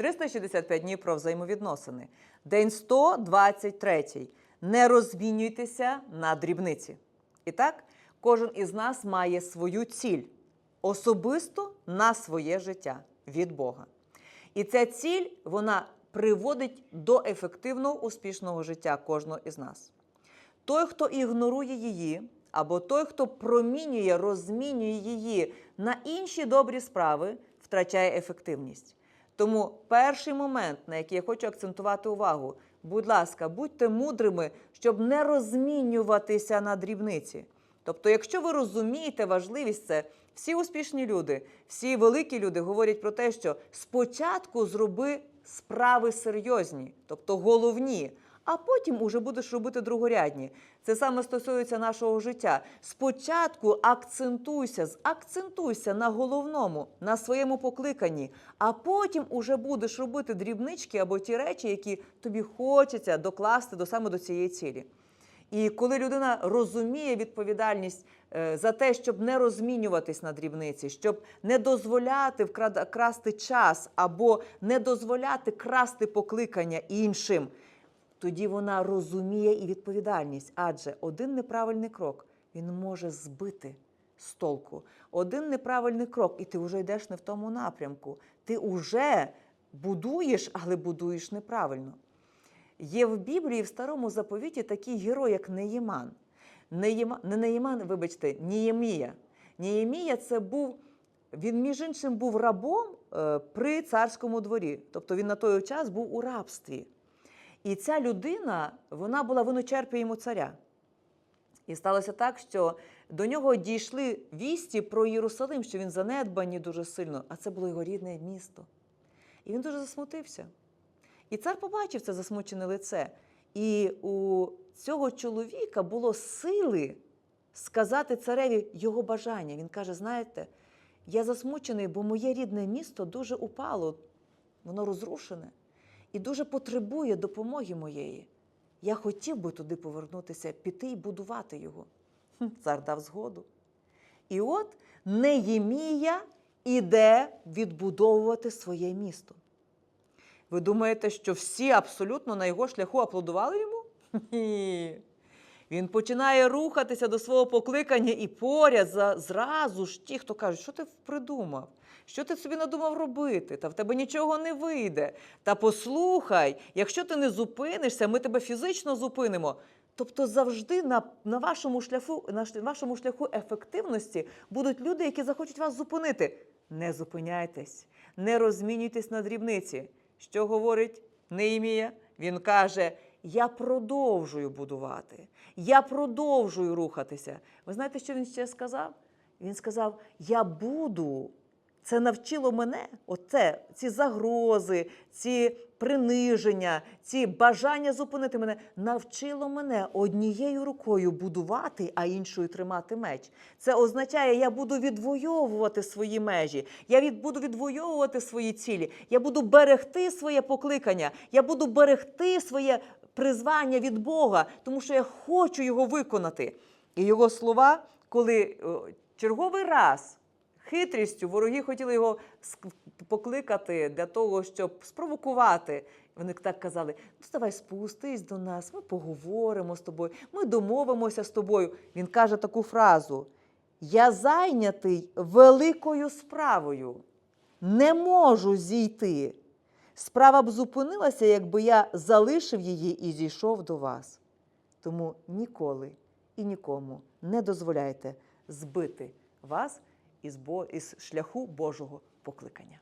365 днів про взаємовідносини. День 123. Не розмінюйтеся на дрібниці. І так, кожен із нас має свою ціль особисто на своє життя від Бога. І ця ціль вона приводить до ефективного успішного життя кожного із нас. Той, хто ігнорує її, або той, хто промінює, розмінює її на інші добрі справи, втрачає ефективність. Тому перший момент, на який я хочу акцентувати увагу, будь ласка, будьте мудрими, щоб не розмінюватися на дрібниці. Тобто, якщо ви розумієте важливість це, всі успішні люди, всі великі люди говорять про те, що спочатку зроби справи серйозні, тобто головні, а потім уже будеш робити другорядні. Це саме стосується нашого життя. Спочатку акцентуйся, акцентуйся на головному, на своєму покликанні, а потім уже будеш робити дрібнички або ті речі, які тобі хочеться докласти до саме до цієї цілі. І коли людина розуміє відповідальність е, за те, щоб не розмінюватись на дрібниці, щоб не дозволяти вкрада- красти час або не дозволяти красти покликання іншим, тоді вона розуміє і відповідальність. Адже один неправильний крок він може збити з толку. Один неправильний крок, і ти вже йдеш не в тому напрямку. Ти вже будуєш, але будуєш неправильно. Є в Біблії в старому заповіті такий герой, як Неєман. Неєма, не Неєман, вибачте, Ніємія. Ніємія це був, він, між іншим, був рабом е, при царському дворі. Тобто він на той час був у рабстві. І ця людина, вона була виночерпієм у царя. І сталося так, що до нього дійшли вісті про Єрусалим, що він занедбаний дуже сильно, а це було його рідне місто. І він дуже засмутився. І цар побачив це засмучене лице. І у цього чоловіка було сили сказати цареві його бажання. Він каже: знаєте, я засмучений, бо моє рідне місто дуже упало, воно розрушене і дуже потребує допомоги моєї. Я хотів би туди повернутися, піти і будувати його. Цар дав згоду. І от Неємія іде відбудовувати своє місто. Ви думаєте, що всі абсолютно на його шляху аплодували йому? Ні. Він починає рухатися до свого покликання і поряд за, зразу ж ті, хто кажуть, що ти придумав? Що ти собі надумав робити? Та в тебе нічого не вийде. Та послухай, якщо ти не зупинишся, ми тебе фізично зупинимо. Тобто завжди на, на, вашому шляху, на вашому шляху ефективності будуть люди, які захочуть вас зупинити. Не зупиняйтесь, не розмінюйтесь на дрібниці. Що говорить Неємія? Він каже: Я продовжую будувати, я продовжую рухатися. Ви знаєте, що він ще сказав? Він сказав: Я буду. Це навчило мене, оце, ці загрози, ці приниження, ці бажання зупинити мене, навчило мене однією рукою будувати, а іншою тримати меч. Це означає, я буду відвоювати свої межі, я від, буду відвоювати свої цілі, я буду берегти своє покликання, я буду берегти своє призвання від Бога, тому що я хочу його виконати. І його слова, коли черговий раз хитрістю вороги хотіли його покликати для того, щоб спровокувати. Вони так казали: ну давай спустись до нас, ми поговоримо з тобою, ми домовимося з тобою. Він каже таку фразу: Я зайнятий великою справою, не можу зійти. Справа б зупинилася, якби я залишив її і зійшов до вас. Тому ніколи і нікому не дозволяйте збити вас із, шляху Божого покликання.